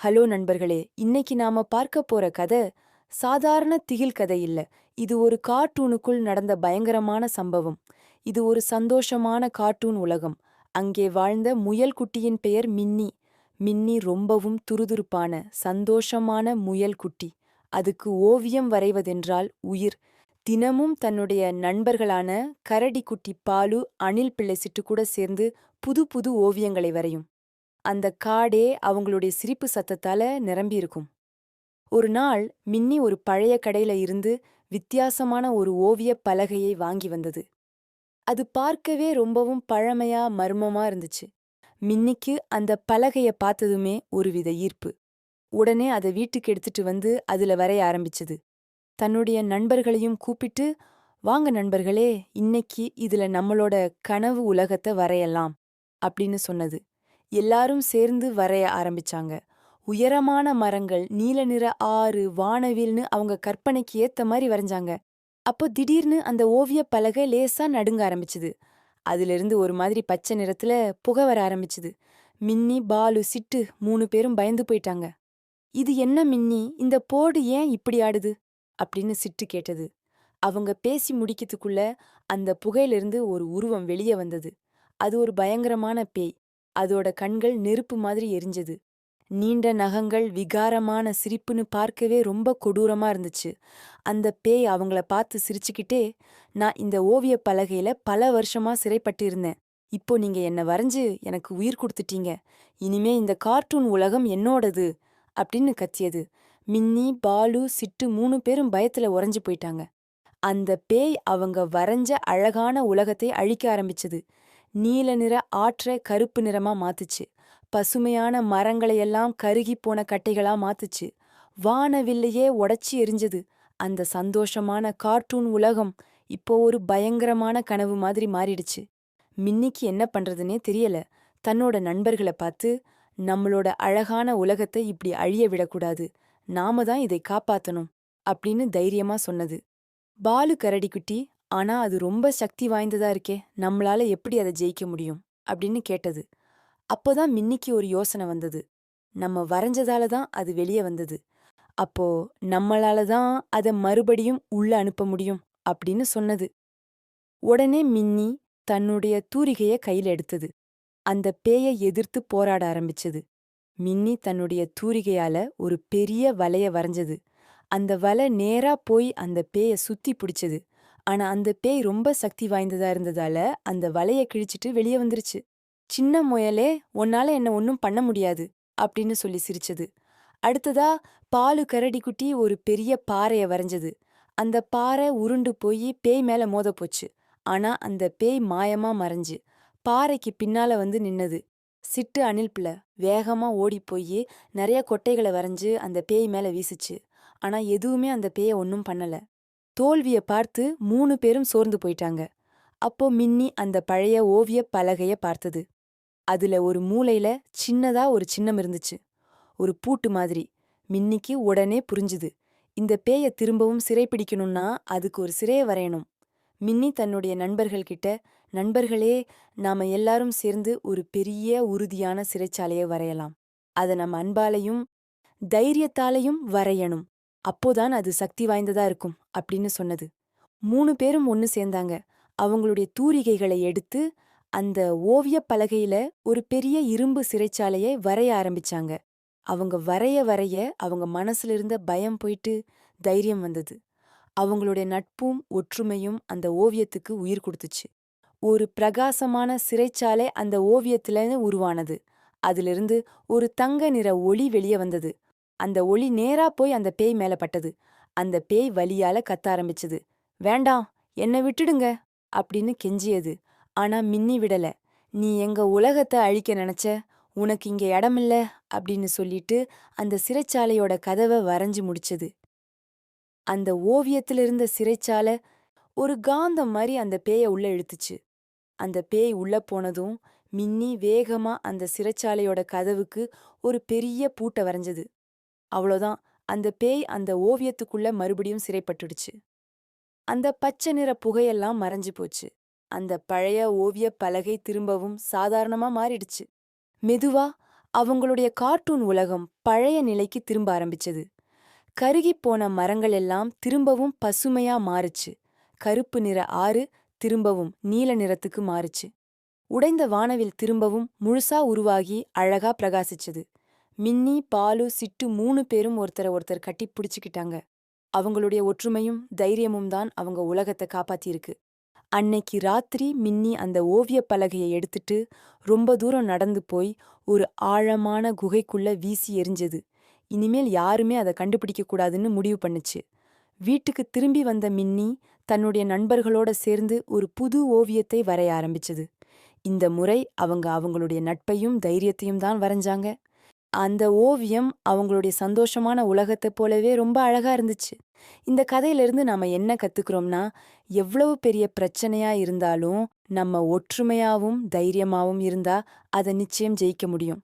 Hello நண்பர்களே இன்னைக்கு நாம பார்க்க போற கதை சாதாரண திகில் கதை இல்ல. இது ஒரு கார்ட்டூனுக்குள் நடந்த பயங்கரமான சம்பவம். இது ஒரு சந்தோஷமான கார்ட்டூன் உலகம். அங்கே வாழ்ந்த முயல் குட்டியின் பெயர் மின்னி. மின்னி ரொம்பவும் துருதுருப்பான சந்தோஷமான முயல் குட்டி. அதுக்கு ஓவியம் வரைவதென்றால் உயிர். தினமும் தன்னுடைய நண்பர்களான கரடி குட்டி பாலு அணில் பிள்ளை சிட்டு கூட சேர்ந்து புது புது ஓவியங்களை வரையும். அந்த காடே அவங்களுடைய சிரிப்பு சத்தத்தால நிரம்பியிருக்கும். ஒரு நாள் மின்னி ஒரு பழைய கடையில இருந்து வித்தியாசமான ஒரு ஓவியப் பலகையை வாங்கி வந்தது. அது பார்க்கவே ரொம்பவும் பழமையா மர்மமா இருந்துச்சு. மின்னிக்கு அந்த பலகைய பார்த்ததுமே ஒருவித ஈர்ப்பு. உடனே அதை வீட்டுக்கு எடுத்துட்டு வந்து அதுல வரைய ஆரம்பிச்சது. தன்னுடைய நண்பர்களையும் கூப்பிட்டு வாங்க நண்பர்களே இன்னைக்கு இதுல நம்மளோட கனவு உலகத்தை வரையலாம் அப்படின்னு சொன்னது. எல்லாரும் சேர்ந்து வரைய ஆரம்பிச்சாங்க. உயரமான மரங்கள் நீல நிற ஆறு வானவில்னு அவங்க கற்பனைக்கு ஏத்த மாதிரி வரைஞ்சாங்க. அப்போ திடீர்னு அந்த ஓவியப் பலகை லேசா நடுங்க ஆரம்பிச்சுது. அதிலிருந்து ஒரு மாதிரி பச்சை நிறத்துல புகை வர ஆரம்பிச்சுது. மின்னி பாலு சிட்டு மூணு பேரும் பயந்து போயிட்டாங்க. இது என்ன மின்னி? இந்த போடு ஏன் இப்படி ஆடுது? அப்படின்னு சிட்டு கேட்டது. அவங்க பேசி முடிக்கிறதுக்குள்ள அந்த புகையிலிருந்து ஒரு உருவம் வெளியே வந்தது. அது ஒரு பயங்கரமான பேய். அதோட கண்கள் நெருப்பு மாதிரி எரிஞ்சது. நீண்ட நகங்கள் விகாரமான சிரிப்புன்னு பார்க்கவே ரொம்ப கொடூரமா இருந்துச்சு. அந்த பேய் அவங்கள பார்த்து சிரிச்சுக்கிட்டே நான் இந்த ஓவிய பலகையில பல வருஷமா சிறைப்பட்டு இருந்தேன் இப்போ நீங்க என்ன வரைஞ்சு எனக்கு உயிர் கொடுத்துட்டீங்க. இனிமே இந்த கார்ட்டூன் உலகம் என்னோடது அப்படின்னு கத்தியது. மின்னி பாலு சிட்டு மூணு பேரும் பயத்துல உறைஞ்சு போயிட்டாங்க. அந்த பேய் அவங்க வரைஞ்ச அழகான உலகத்தை அழிக்க ஆரம்பிச்சது. நீல நிற ஆற்ற கருப்பு நிறமா மாத்துச்சு. பசுமையான மரங்களையெல்லாம் கருகி போன கட்டைகளா மாத்துச்சு. வானவில்லையே உடச்சி எரிஞ்சது. அந்த சந்தோஷமான கார்ட்டூன் உலகம் இப்போ ஒரு பயங்கரமான கனவு மாதிரி மாறிடுச்சு. மின்னிக்கு என்ன பண்றதுனே தெரியல. தன்னோட நண்பர்களை பார்த்து நம்மளோட அழகான உலகத்தை இப்படி அழிய விடக்கூடாது. நாம தான் இதை காப்பாத்தணும். அப்படின்னு தைரியமா சொன்னது. பாலு கரடிக்குட்டி ஆனா அது ரொம்ப சக்தி வாய்ந்ததா இருக்கே நம்மளால எப்படி அதை ஜெயிக்க முடியும்? அப்படின்னு கேட்டது. அப்போதான் மின்னிக்கு ஒரு யோசனை வந்தது. நம்ம வரைஞ்சதால தான் அது வெளியே வந்தது. அப்போ நம்மளால தான் அதை மறுபடியும் உள்ள அனுப்ப முடியும் அப்படின்னு சொன்னது. உடனே மின்னி தன்னுடைய தூரிகைய கையில எடுத்தது. அந்த பேயை எதிர்த்து போராட ஆரம்பிச்சது. மின்னி தன்னுடைய தூரிகையால ஒரு பெரிய வலைய வரைஞ்சது. அந்த வலை நேரா போய் அந்த பேய சுத்தி பிடிச்சது. ஆனா அந்த பேய் ரொம்ப சக்தி வாய்ந்ததா இருந்ததால அந்த வலைய கிழிச்சிட்டு வெளியே வந்துருச்சு. சின்ன முயலே உன்னால என்ன ஒன்னும் பண்ண முடியாது அப்படின்னு சொல்லி சிரிச்சது. அடுத்ததா பாலு கரடி குட்டி ஒரு பெரிய பாறைய வரைஞ்சது. அந்த பாறை உருண்டு போய் பேய் மேல மோத போச்சு ஆனா அந்த பேய் மாயமா மறைஞ்சு பாறைக்கு பின்னால வந்து நின்னது. சிட்டு அணில் பிள்ளை வேகமா ஓடி போய் நிறைய கொட்டைகளை வரைஞ்சு அந்த பேய் மேல வீசுச்சு. ஆனா எதுவுமே அந்த பேய ஒன்னும் பண்ணல. தோல்விய பார்த்து மூணு பேரும் சோர்ந்து போயிட்டாங்க. அப்போ மின்னி அந்த பழைய ஓவியப் பலகைய பார்த்தது. அதுல ஒரு மூலையில சின்னதா ஒரு சின்னம் இருந்துச்சு. ஒரு பூட்டு மாதிரி. மின்னிக்கு உடனே புரிஞ்சுது. இந்த பேய திரும்பவும் சிறைப்பிடிக்கணும்னா அதுக்கு ஒரு சிறைய வரையணும். மின்னி தன்னுடைய நண்பர்கள் கிட்ட நண்பர்களே நாம எல்லாரும் சேர்ந்து ஒரு பெரிய உறுதியான சிறைச்சாலையை வரையலாம். அத நம்ம அன்பாலையும் தைரியத்தாலையும் வரையணும். அப்போதான் அது சக்தி வாய்ந்ததா இருக்கும் அப்படின்னு சொன்னது. மூணு பேரும் ஒன்னு சேர்ந்தாங்க. அவங்களுடைய தூரிகைகளை எடுத்து அந்த ஓவியப் பலகையில ஒரு பெரிய இரும்பு சிறைச்சாலையை வரைய ஆரம்பிச்சாங்க. அவங்க வரைய வரைய அவங்க மனசுல இருந்த பயம் போயிட்டு தைரியம் வந்தது. அவங்களுடைய நட்பும் ஒற்றுமையும் அந்த ஓவியத்துக்கு உயிர் கொடுத்துச்சு. ஒரு பிரகாசமான சிறைச்சாலை அந்த ஓவியத்துல உருவானது. அதிலிருந்து ஒரு தங்க நிற ஒளி வெளியே வந்தது. அந்த ஒளி நேரா போய் அந்த பேய் மேல பட்டது. அந்த பேய் வலியால கத்த ஆரம்பிச்சது. வேண்டாம் என்ன விட்டுடுங்க அப்படின்னு கெஞ்சியது. ஆனா மின்னி விடல. நீ எங்க உலகத்தை அழிக்க நினைச்ச? உனக்கு இங்க இடமில்ல அப்படின்னு சொல்லிட்டு அந்த சிறைச்சாலையோட கதவை வரைஞ்சு முடிச்சது. அந்த ஓவியத்திலிருந்த சிறைச்சாலை ஒரு காந்தம் மாதிரி அந்த பேய உள்ள இழுத்துச்சு. அந்த பேய் உள்ள போனதும் மின்னி வேகமா அந்த சிறைச்சாலையோட கதவுக்கு ஒரு பெரிய பூட்டை வரைஞ்சது. அவ்வளோதான். அந்த பேய் அந்த ஓவியத்துக்குள்ள மறுபடியும் சிறைப்பட்டுடுச்சு. அந்த பச்சை நிற புகையெல்லாம் மறைஞ்சு போச்சு. அந்த பழைய ஓவியப் பலகை திரும்பவும் சாதாரணமா மாறிடுச்சு. மெதுவா அவங்களுடைய கார்ட்டூன் உலகம் பழைய நிலைக்கு திரும்ப ஆரம்பிச்சது. கருகிப் போன மரங்கள் எல்லாம் திரும்பவும் பசுமையா மாறுச்சு. கருப்பு நிற ஆறு திரும்பவும் நீல நிறத்துக்கு மாறுச்சு. உடைந்த வானவில் திரும்பவும் முழுசா உருவாகி அழகா பிரகாசிச்சது. மின்னி பாலு சிட்டு மூணு பேரும் ஒருத்தர ஒருத்தர் கட்டி பிடிச்சுக்கிட்டாங்க. அவங்களுடைய ஒற்றுமையும் தைரியமும் தான் அவங்க உலகத்தை காப்பாத்தியிருக்கு. அன்னைக்கு ராத்திரி மின்னி அந்த ஓவியப் பலகையை எடுத்துட்டு ரொம்ப தூரம் நடந்து போய் ஒரு ஆழமான குகைக்குள்ள வீசி எறிஞ்சது இனிமேல் யாருமே அதை கண்டுபிடிக்க கூடாதுன்னு முடிவு பண்ணுச்சு. வீட்டுக்கு திரும்பி வந்த மின்னி தன்னுடைய நண்பர்களோட சேர்ந்து ஒரு புது ஓவியத்தை வரைய ஆரம்பிச்சது. இந்த முறை அவங்க அவங்களுடைய நட்பையும் தைரியத்தையும் தான் வரைஞ்சாங்க. அந்த ஓவியம் அவங்களுடைய சந்தோஷமான உலகத்தைப் போலவே ரொம்ப அழகா இருந்துச்சு. இந்த கதையிலிருந்து நாம என்ன கத்துக்கிறோம்னா எவ்வளவு பெரிய பிரச்சனையா இருந்தாலும் நம்ம ஒற்றுமையாவும் தைரியமாவும் இருந்தா அதை நிச்சயம் ஜெயிக்க முடியும்.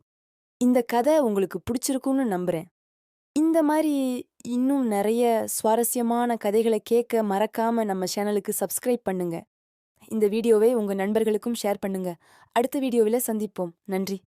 இந்த கதை உங்களுக்கு பிடிச்சிருக்கும்னு நம்புறேன். இந்த மாதிரி இன்னும் நிறைய சுவாரஸ்யமான கதைகளை கேட்க மறக்காம நம்ம சேனலுக்கு சப்ஸ்கிரைப் பண்ணுங்க. இந்த வீடியோவை உங்க நண்பர்களுக்கும் ஷேர் பண்ணுங்க. அடுத்த வீடியோவில் சந்திப்போம். நன்றி.